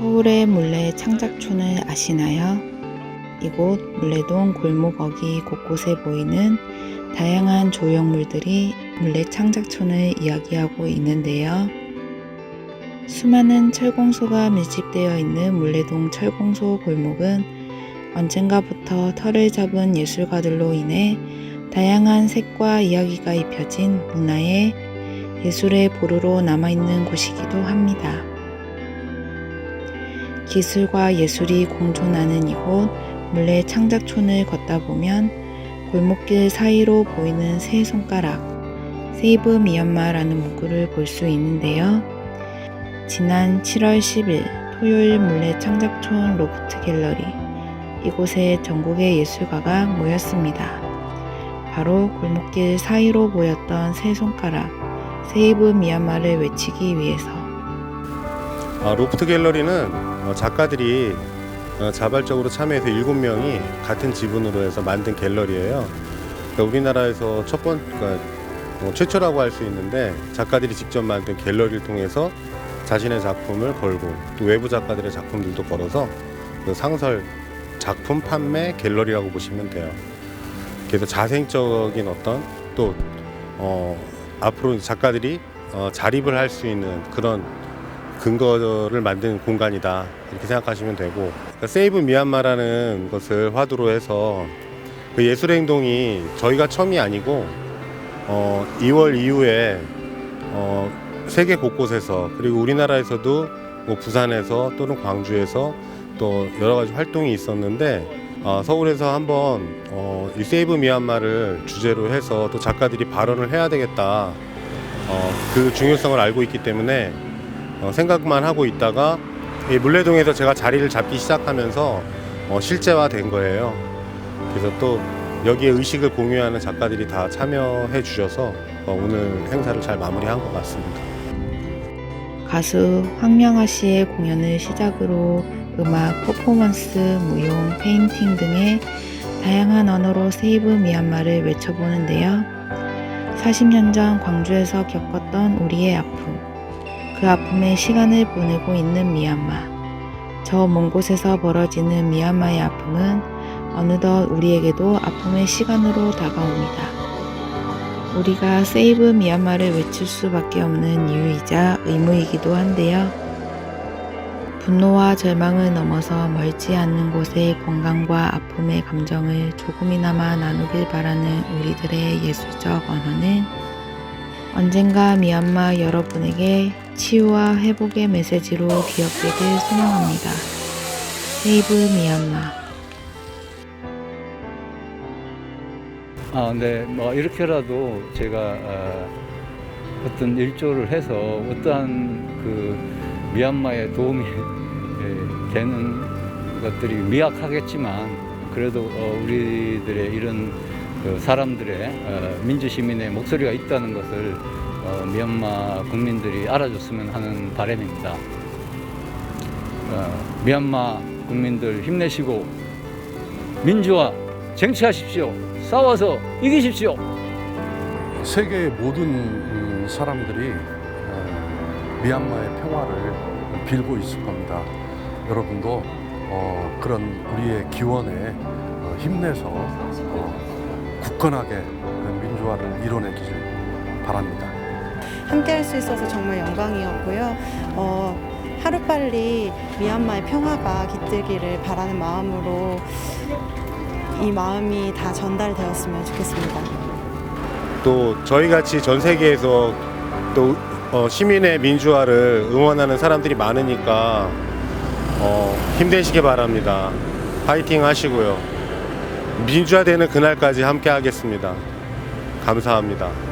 서울의 물레 창작촌을 아시나요? 이곳 물레동 골목어기 곳곳에 보이는 다양한 조형물들이 물레 창작촌을 이야기하고 있는데요. 수많은 철공소가 밀집되어 있는 물레동 철공소 골목은 언젠가부터 털을 잡은 예술가들로 인해 다양한 색과 이야기가 입혀진 문화의 예술의 보루로 남아있는 곳이기도 합니다. 기술과 예술이 공존하는 이곳 물레 창작촌을 걷다 보면 골목길 사이로 보이는 세 손가락 세이브 미얀마라는 문구를 볼 수 있는데요. 지난 7월 10일 토요일 물레 창작촌 로프트 갤러리 이곳에 전국의 예술가가 모였습니다. 바로 골목길 사이로 보였던 세 손가락 세이브 미얀마를 외치기 위해서 아, 로프트 갤러리는 어, 작가들이 어, 자발적으로 참여해서 7명이 같은 지분으로 해서 만든 갤러리예요. 그러니까 우리나라에서 첫 번, 그러니까 어, 최초라고 할 수 있는데 작가들이 직접 만든 갤러리를 통해서 자신의 작품을 걸고 또 외부 작가들의 작품들도 걸어서 그 상설 작품 판매 갤러리라고 보시면 돼요. 그래서 자생적인 어떤 또 어, 앞으로 작가들이 어, 자립을 할 수 있는 그런 근거를 만든 공간이다. 이렇게 생각하시면 되고. 그러니까 세이브 미얀마라는 것을 화두로 해서 그 예술 행동이 저희가 처음이 아니고 어, 2월 이후에 어, 세계 곳곳에서 그리고 우리나라에서도 뭐 부산에서 또는 광주에서 또 여러 가지 활동이 있었는데 어, 서울에서 한번 어, 이 세이브 미얀마를 주제로 해서 또 작가들이 발언을 해야 되겠다. 어, 그 중요성을 알고 있기 때문에 어, 생각만 하고 있다가 이 물레동에서 제가 자리를 잡기 시작하면서 어, 실제화된 거예요. 그래서 또 여기에 의식을 공유하는 작가들이 다 참여해 주셔서 어, 오늘 행사를 잘 마무리한 것 같습니다. 가수 황명아 씨의 공연을 시작으로 음악, 퍼포먼스, 무용, 페인팅 등의 다양한 언어로 세이브 미얀마를 외쳐보는데요. 40년 전 광주에서 겪었던 우리의 아픔, 그 아픔의 시간을 보내고 있는 미얀마. 저 먼 곳에서 벌어지는 미얀마의 아픔은 어느덧 우리에게도 아픔의 시간으로 다가옵니다. 우리가 세이브 미얀마를 외칠 수밖에 없는 이유이자 의무이기도 한데요. 분노와 절망을 넘어서 멀지 않는 곳의 건강과 아픔의 감정을 조금이나마 나누길 바라는 우리들의 예술적 언어는 언젠가 미얀마 여러분에게 치유와 회복의 메시지로 기억되길 소망합니다. 세이브 미얀마 아, 네, 뭐 이렇게라도 제가 어, 어떤 일조를 해서 어떠한 그 미얀마에 도움이 예, 되는 것들이 미약하겠지만 그래도 어, 우리들의 이런 그 사람들의 어, 민주 시민의 목소리가 있다는 것을 어, 미얀마 국민들이 알아줬으면 하는 바람입니다. 어, 미얀마 국민들 힘내시고 민주화 쟁취하십시오. 싸워서 이기십시오. 세계의 모든 음, 사람들이 어, 미얀마의 평화를 빌고 있을 겁니다. 여러분도 어, 그런 우리의 기원에 어, 힘내서 어, 굳건하게 민주화를 이뤄내기를 바랍니다. 함께 할 수 있어서 정말 영광이었고요. 어, 하루빨리 미얀마의 평화가 깃들기를 바라는 마음으로 이 마음이 다 전달되었으면 좋겠습니다. 또 저희 같이 전 세계에서 또 어, 시민의 민주화를 응원하는 사람들이 많으니까 어, 힘내시기 바랍니다. 파이팅 하시고요. 민주화되는 그날까지 함께 하겠습니다. 감사합니다.